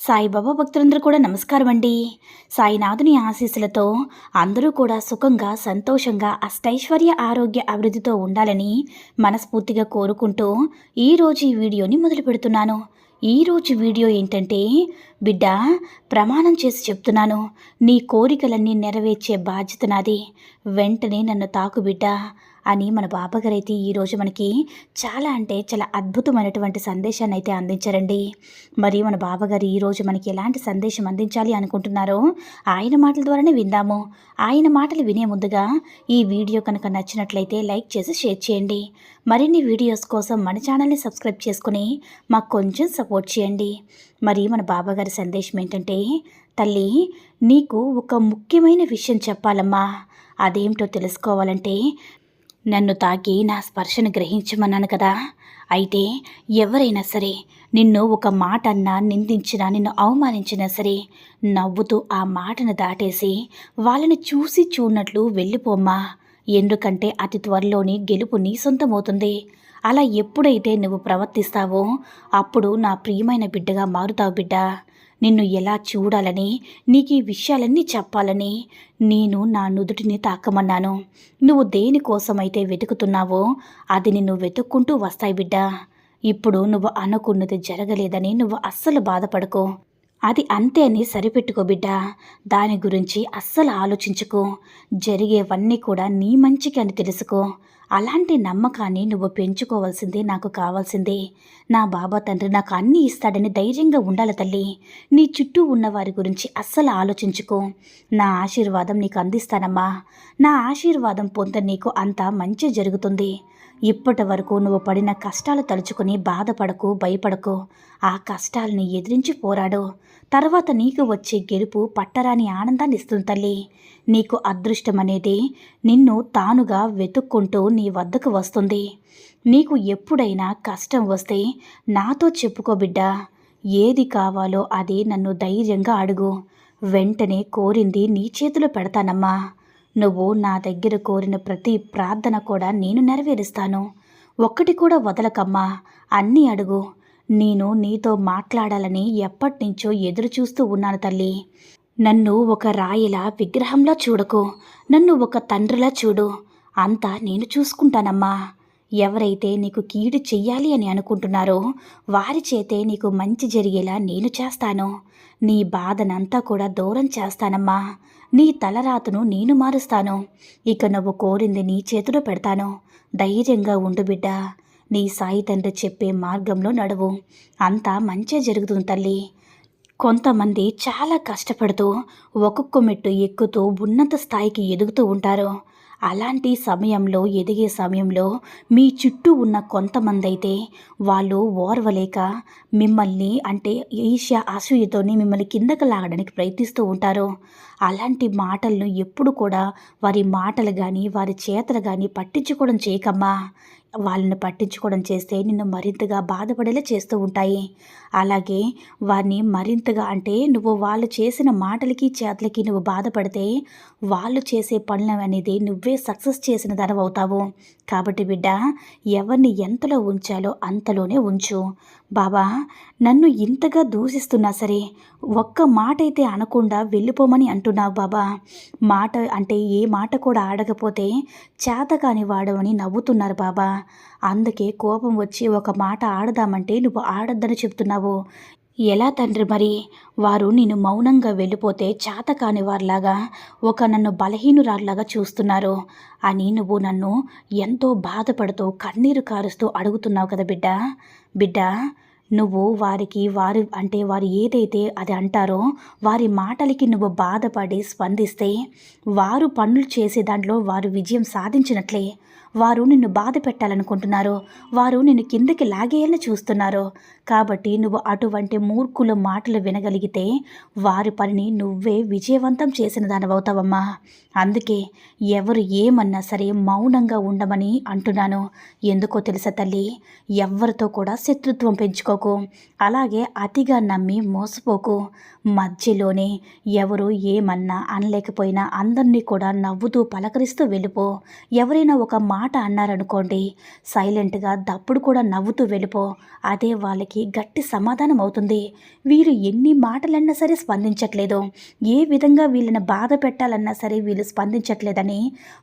సాయిబాబా భక్తులందరూ కూడా నమస్కారం అండి. సాయినాథుని ఆశీస్సులతో అందరూ కూడా సుఖంగా సంతోషంగా అష్టైశ్వర్య ఆరోగ్య అభివృద్ధితో ఉండాలని మనస్ఫూర్తిగా కోరుకుంటూ ఈరోజు ఈ వీడియోని మొదలు పెడుతున్నాను. ఈరోజు వీడియో ఏంటంటే బిడ్డ ప్రమాణం చేసి చెప్తున్నాను. నీ కోరికలన్నీ నెరవేర్చే బాధ్యత నాది. వెంటనే నన్ను తాకు బిడ్డ. అని మన బాబాగారు అయితే ఈరోజు మనకి చాలా అంటే చాలా అద్భుతమైనటువంటి సందేశాన్ని అయితే అందించారండి. మరి మన బాబాగారు ఈరోజు మనకి ఎలాంటి సందేశం అందించాలి అనుకుంటున్నారో ఆయన మాటల ద్వారానే విందాము. ఆయన మాటలు వినే ముందుగా ఈ వీడియో కనుక నచ్చినట్లయితే లైక్ చేసి షేర్ చేయండి. మరిన్ని వీడియోస్ కోసం మన ఛానల్ని సబ్స్క్రైబ్ చేసుకుని మాకు కొంచెం సపోర్ట్ చేయండి. మరి మన బాబాగారి సందేశం ఏంటంటే తల్లి నీకు ఒక ముఖ్యమైన విషయం చెప్పాలమ్మా. అదేమిటో తెలుసుకోవాలంటే నన్ను తాకి నా స్పర్శను గ్రహించమన్నాను కదా. అయితే ఎవరైనా సరే నిన్ను ఒక మాట అన్నా నిందించినా నిన్ను అవమానించినా సరే నవ్వుతూ ఆ మాటను దాటేసి వాళ్ళని చూసి చూడనట్లు వెళ్ళిపోమ్మా ఎందుకంటే అతి త్వరలోని గెలుపు నీ సొంతమవుతుంది. అలా ఎప్పుడైతే నువ్వు ప్రవర్తిస్తావో అప్పుడు నా ప్రియమైన బిడ్డగా మారుతావు బిడ్డ. నిన్ను ఎలా చూడాలని నీకు ఈ విషయాలన్నీ చెప్పాలని నేను నా నుదుటిని తాకమన్నాను. నువ్వు దేనికోసమైతే వెతుకుతున్నావో అది నిన్ను వెతుక్కుంటూ వస్తాయి బిడ్డ. ఇప్పుడు నువ్వు అనుకున్నది జరగలేదని నువ్వు అస్సలు బాధపడకు. అది అంతే అని సరిపెట్టుకో బిడ్డ. దాని గురించి అస్సలు ఆలోచించుకో. జరిగేవన్నీ కూడా నీ మంచికి అని తెలుసుకో. అలాంటి నమ్మకాన్ని నువ్వు పెంచుకోవాల్సిందే నాకు కావాల్సిందే. నా బాబా తండ్రి నాకు అన్నీ ఇస్తాడని ధైర్యంగా ఉండాలి తల్లి. నీ చుట్టూ ఉన్న వారి గురించి అస్సలు ఆలోచించుకో. నా ఆశీర్వాదం నీకు అందిస్తానమ్మా. నా ఆశీర్వాదం పొంద నీకు అంతా మంచి జరుగుతుంది. ఇప్పటి వరకు నువ్వు పడిన కష్టాలు తలుచుకుని బాధపడకు భయపడకు. ఆ కష్టాలని ఎదిరించి పోరాడు. తర్వాత నీకు వచ్చే గెలుపు పట్టరాని ఆనందాన్ని ఇస్తుంది తల్లి. నీకు అదృష్టం అనేది నిన్ను తానుగా వెతుక్కుంటూ నీ వద్దకు వస్తుంది. నీకు ఎప్పుడైనా కష్టం వస్తే నాతో చెప్పుకో బిడ్డ. ఏది కావాలో అది నన్ను ధైర్యంగా అడుగు. వెంటనే కోరింది నీ చేతిలో పెడతానమ్మా. నువ్వు నా దగ్గర కోరిన ప్రతి ప్రార్థన కూడా నేను నెరవేరుస్తాను. ఒక్కటి కూడా వదలకమ్మా. అన్నీ అడుగు. నేను నీతో మాట్లాడాలని ఎప్పటినుంచో ఎదురు చూస్తూ ఉన్నాను తల్లి. నన్ను ఒక రాయిలా విగ్రహంలా చూడకు. నన్ను ఒక తండ్రిలా చూడు. అంతా నేను చూసుకుంటానమ్మా. ఎవరైతే నీకు కీడు చెయ్యాలి అని అనుకుంటున్నారో వారి చేతే నీకు మంచి జరిగేలా నేను చేస్తాను. నీ బాధనంతా కూడా దూరం చేస్తానమ్మా. నీ తలరాతను నేను మారుస్తాను. ఇక నువ్వు కోరింది నీ చేతిలో పెడతాను. ధైర్యంగా ఉండు బిడ్డ. నీ సాయి తండ్రి చెప్పే మార్గంలో నడువు. అంతా మంచే జరుగుతుంది తల్లి. కొంతమంది చాలా కష్టపడుతూ ఒక్కొక్క మెట్టు ఎక్కుతూ ఉన్నత స్థాయికి ఎదుగుతూ ఉంటారు. అలాంటి సమయంలో ఎదిగే సమయంలో మీ చుట్టూ ఉన్న కొంతమంది అయితే వాళ్ళు ఓర్వలేక మిమ్మల్ని అంటే ఈర్ష్య అసూయతోనే మిమ్మల్ని కిందకు లాగడానికి ప్రయత్నిస్తూ ఉంటారు. అలాంటి మాటలను ఎప్పుడు కూడా వారి మాటలు కానీ వారి చేతలు కానీ పట్టించుకోవడం చేయకమ్మా. వాళ్ళని పట్టించుకోవడం చేస్తే నిన్ను మరింతగా బాధపడేలా చేస్తూ ఉంటాయి. అలాగే వారిని మరింతగా అంటే నువ్వు వాళ్ళు చేసిన మాటలకి చేతలకి నువ్వు బాధపడితే వాళ్ళు చేసే పనులు అనేది నువ్వే సక్సెస్ చేసిన ధనం అవుతావు. కాబట్టి బిడ్డ ఎవరిని ఎంతలో ఉంచాలో అంతలోనే ఉంచు. బాబా నన్ను ఇంతగా దూషిస్తున్నా సరే ఒక్క మాట అయితే అనకుండా వెళ్ళిపోమని అంటున్నావు బాబా. మాట అంటే ఏ మాట కూడా ఆడకపోతే చేత కాని వాడవని నవ్వుతున్నారు బాబా. అందుకే కోపం వచ్చి ఒక మాట ఆడదామంటే నువ్వు ఆడొద్దని చెప్తున్నావు. ఎలా తండ్రి మరి? వారు నేను మౌనంగా వెళ్ళిపోతే చేత కాని వారిలాగా ఒక నన్ను బలహీనురాల్లాగా చూస్తున్నారు అని నువ్వు నన్ను ఎంతో బాధపడుతూ కన్నీరు కారుస్తూ అడుగుతున్నావు కదా బిడ్డ. బిడ్డ నువ్వు వారికి వారి అంటే వారు ఏదైతే అది అంటారో వారి మాటలకి నువ్వు బాధపడి స్పందిస్తే వారు పనులు చేసే దాంట్లో వారు విజయం సాధించినట్లే. వారు నిన్ను బాధ పెట్టాలనుకుంటున్నారు వారు నిన్ను కిందకి లాగేయాలని చూస్తున్నారు. కాబట్టి నువ్వు అటువంటి మూర్ఖుల మాటలు వినగలిగితే వారి పనిని నువ్వే విజయవంతం చేసిన దానివవుతావమ్మా. అందుకే ఎవరు ఏమన్నా సరే మౌనంగా ఉండమని అంటున్నాను. ఎందుకో తెలుసా తల్లి? ఎవరితో కూడా శత్రుత్వం పెంచుకోకు. అలాగే అతిగా నమ్మి మోసపోకు. మధ్యలోనే ఎవరు ఏమన్నా అనలేకపోయినా అందరినీ కూడా నవ్వుతూ పలకరిస్తూ వెళ్ళిపో. ఎవరైనా ఒక మాట అన్నారనుకోండి సైలెంట్గా దప్పుడు కూడా నవ్వుతూ వెళ్ళిపో. అదే వాళ్ళకి గట్టి సమాధానం అవుతుంది. వీరు ఎన్ని మాటలన్నా సరే స్పందించట్లేదు. ఏ విధంగా వీళ్ళని బాధ పెట్టాలన్నా సరే వీళ్ళు స్పందించట్లేదని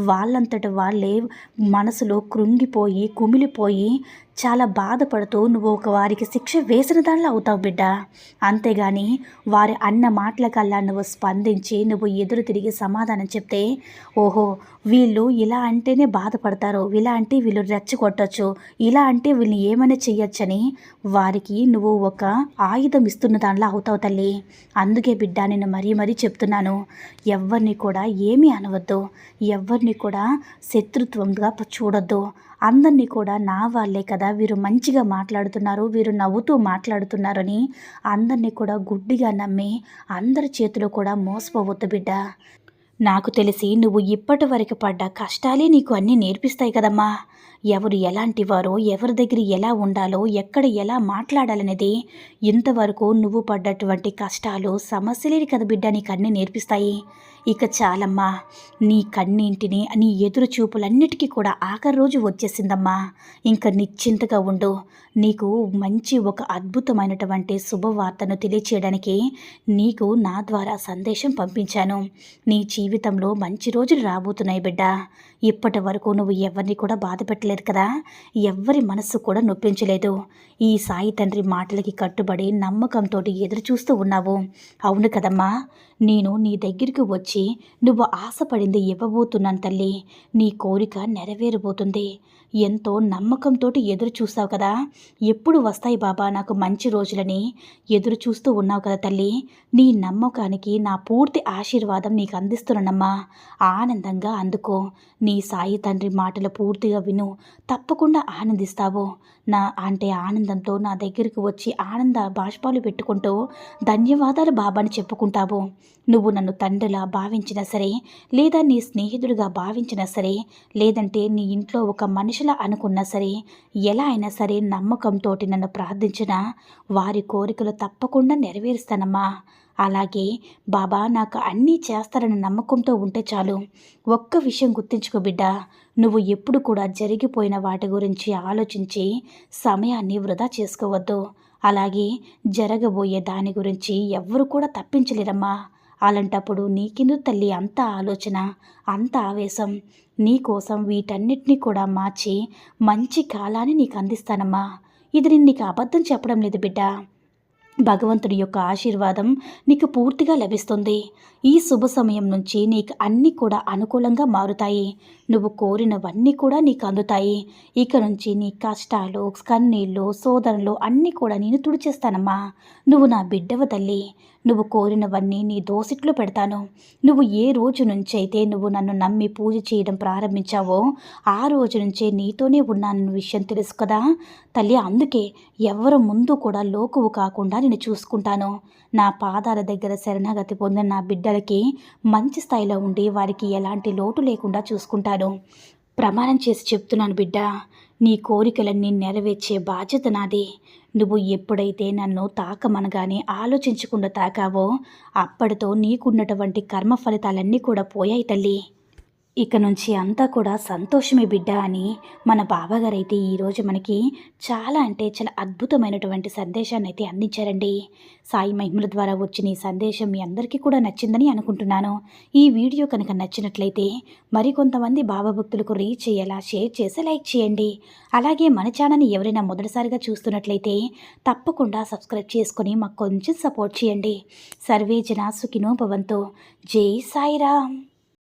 వాళ్ళంతటి వాళ్ళే మనసులో కృంగిపోయి కుమిలిపోయి చాలా బాధపడుతూ నువ్వు ఒక వారికి శిక్ష వేసిన దానిలో అవుతావు బిడ్డ. అంతేగాని వారి అన్న మాటలకల్లా నువ్వు స్పందించి నువ్వు ఎదురు తిరిగి సమాధానం చెప్తే ఓహో వీళ్ళు ఇలా అంటేనే బాధపడతారు ఇలా అంటే వీళ్ళు రెచ్చగొట్టచ్చు ఇలా అంటే వీళ్ళని ఏమైనా చెయ్యొచ్చని వారికి నువ్వు ఒక ఆయుధం ఇస్తున్న దానిలో అవుతావు తల్లి. అందుకే బిడ్డ నేను మరీ మరీ చెప్తున్నాను. ఎవరిని కూడా ఏమీ అనవద్దు. ఎవరిని కూడా శత్రుత్వంగా చూడొద్దు. అందరినీ కూడా నా వాళ్ళే కదా వీరు మంచిగా మాట్లాడుతున్నారు వీరు నవ్వుతూ మాట్లాడుతున్నారని అందరినీ కూడా గుడ్డిగా నమ్మి అందరి చేతిలో కూడా మోసపోవద్దు బిడ్డ. నాకు తెలిసి నువ్వు ఇప్పటి వరకు పడ్డ కష్టాలే నీకు అన్నీ నేర్పిస్తాయి కదమ్మా. ఎవరు ఎలాంటి వారో ఎవరి దగ్గర ఎలా ఉండాలో ఎక్కడ ఎలా మాట్లాడాలనేది ఇంతవరకు నువ్వు పడ్డటువంటి కష్టాలు సమస్యలేని కదా బిడ్డ నీకు అన్నీ నేర్పిస్తాయి. ఇక చాలమ్మా నీ కన్నింటిని నీ ఎదురు చూపులన్నిటికీ కూడా ఆఖరి రోజు వచ్చేసిందమ్మా. ఇంకా నిశ్చింతగా ఉండు. నీకు మంచి ఒక అద్భుతమైనటువంటి శుభవార్తను తెలియచేయడానికి నీకు నా ద్వారా సందేశం పంపించాను. నీ జీవితంలో మంచి రోజులు రాబోతున్నాయి బిడ్డ. ఇప్పటి వరకు నువ్వు ఎవరిని కూడా బాధ పెట్టలేదు కదా? ఎవ్వరి మనస్సు కూడా నొప్పించలేదు. ఈ సాయి తండ్రి మాటలకి కట్టుబడి నమ్మకంతో ఎదురు చూస్తూ ఉన్నావు. అవును కదమ్మా నేను నీ దగ్గరికి వచ్చి నువ్వు ఆశపడింది ఇవ్వబోతున్నాను తల్లి. నీ కోరిక నెరవేరబోతుంది. ఎంతో నమ్మకంతో ఎదురు చూస్తావు కదా. ఎప్పుడు వస్తాయి బాబా నాకు మంచి రోజులని. ఎదురు చూస్తూ ఉన్నావు కదా తల్లి. నీ నమ్మకానికి నా పూర్తి ఆశీర్వాదం నీకు అందిస్తున్నానమ్మా. ఆనందంగా అందుకో. నీ సాయి తండ్రి మాటలు పూర్తిగా విను. తప్పకుండా ఆనందిస్తావు. నా అంటే ఆనందంతో నా దగ్గరికి వచ్చి ఆనంద బాష్పాలు పెట్టుకుంటూ ధన్యవాదాలు బాబాని చెప్పుకుంటావు. నువ్వు నన్ను తండ్రిలా భావించినా సరే లేదా నీ స్నేహితుడిగా భావించినా సరే లేదంటే నీ ఇంట్లో ఒక మనిషిలా అనుకున్నా సరే ఎలా అయినా సరే నమ్మకంతో నన్ను ప్రార్థించినా వారి కోరికలు తప్పకుండా నెరవేరుస్తానమ్మా. అలాగే బాబా నాకు అన్నీ చేస్తారని నమ్మకంతో ఉంటే చాలు. ఒక్క విషయం గుర్తించుకో బిడ్డ నువ్వు ఎప్పుడు కూడా జరిగిపోయిన వాటి గురించి ఆలోచించి సమయాన్ని వృధా చేసుకోవద్దు. అలాగే జరగబోయే దాని గురించి ఎవ్వరు కూడా తప్పించలేరమ్మా. అలాంటప్పుడు నీకిందు తల్లి అంత ఆలోచన అంత ఆవేశం? నీకోసం వీటన్నిటినీ కూడా మార్చి మంచి కాలాన్ని నీకు అందిస్తానమ్మా. ఇది నేను నీకు అబద్ధం చెప్పడం లేదు బిడ్డ. భగవంతుడి యొక్క ఆశీర్వాదం నీకు పూర్తిగా లభిస్తుంది. ఈ శుభ సమయం నుంచి నీకు అన్నీ కూడా అనుకూలంగా మారుతాయి. నువ్వు కోరినవన్నీ కూడా నీకు అందుతాయి. ఇక నుంచి నీ కష్టాలు కన్నీళ్ళు శోధనలు అన్నీ కూడా నేను తుడిచేస్తానమ్మా. నువ్వు నా బిడ్డవ తల్లి. నువ్వు కోరినవన్నీ నీ దోసిట్లో పెడతాను. నువ్వు ఏ రోజు నుంచి అయితే నువ్వు నన్ను నమ్మి పూజ చేయడం ప్రారంభించావో ఆ రోజు నుంచే నీతోనే ఉన్నానన్న విషయం తెలుసు కదా. తల్లి అందుకే ఎవరు ముందు కూడా లోకువు కాకుండా నేను చూసుకుంటాను. నా పాదాల దగ్గర శరణాగతి పొందిన నా బిడ్డలకి మంచి స్థాయిలో ఉండి వారికి ఎలాంటి లోటు లేకుండా చూసుకుంటాను. ప్రమాణం చేసి చెప్తున్నాను బిడ్డ నీ కోరికలన్నీ నెరవేర్చే బాధ్యత నాది. నువ్వు ఎప్పుడైతే నన్ను తాకమనగానే ఆలోచించకుండా తాకావో అప్పటితో నీకున్నటువంటి కర్మ ఫలితాలన్నీ కూడా పోయాయి తల్లి. ఇక నుంచి అంతా కూడా సంతోషమే బిడ్డ అని మన బాబాగారు అయితే ఈరోజు మనకి చాలా అంటే చాలా అద్భుతమైనటువంటి సందేశాన్ని అయితే అందించారండి. సాయి మహిమల ద్వారా వచ్చిన ఈ సందేశం మీ అందరికీ కూడా నచ్చిందని అనుకుంటున్నాను. ఈ వీడియో కనుక నచ్చినట్లయితే మరికొంతమంది బాబా భక్తులకు రీచ్ అయ్యేలా షేర్ చేసి లైక్ చేయండి. అలాగే మన ఛానల్ని ఎవరైనా మొదటిసారిగా చూస్తున్నట్లయితే తప్పకుండా సబ్స్క్రైబ్ చేసుకొని మాకు కొంచెం సపోర్ట్ చేయండి. సర్వే జన సుఖినో భవంతో. జై సాయిరామ్.